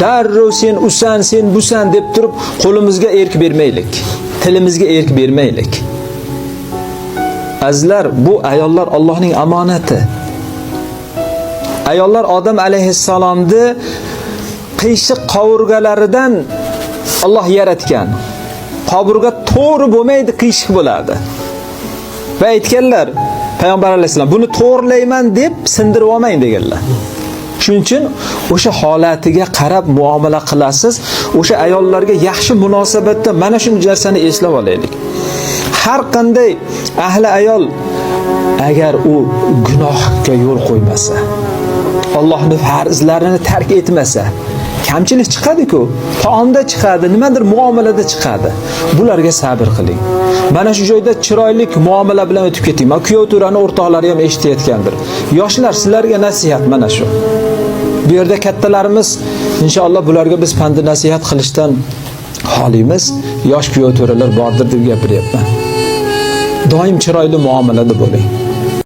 darrov sen usan sen busan deb turib qo'limizga erk bermaylik. Tilimizga erk bermaylik. Azizlar bu ayollar Allohning amonati. Ayollar odam alayhissalomni qiyshiq qovurgalaridan Alloh yaratgan. Qovurga to'g'ri bo'lmaydi qiyshiq bo'ladi. Va aytganlar payg'ambar alayhissalom buni to'g'rilayman deb sindirib olmang deganlar shuning uchun o'sha holatiga qarab muomala qilasiz o'sha ayollarga yaxshi munosabatda mana shu narsani eslab olaylik har qanday ahli ayol agar u gunohga yo'l qo'ymasa Allohning farzlarini tark etmasa kamchilik chiqadi-ku. Taomda chiqadi, nimadir muomalada chiqadi. Bularga sabr qiling. Mana shu joyda chiroyli muomala bilan o'tib keting. Ma kuyov turani o'rtoqlari ham eshitayotgandir. Yoshlar sizlarga nasihat mana shu. Bu yerda kattalarimiz inshaalloh bularga biz pand nasihat qilishdan xolimiz. Yosh kuyov to'ralar bordir deb gapiryapman. Doim chiroyli muomalada bo'ling.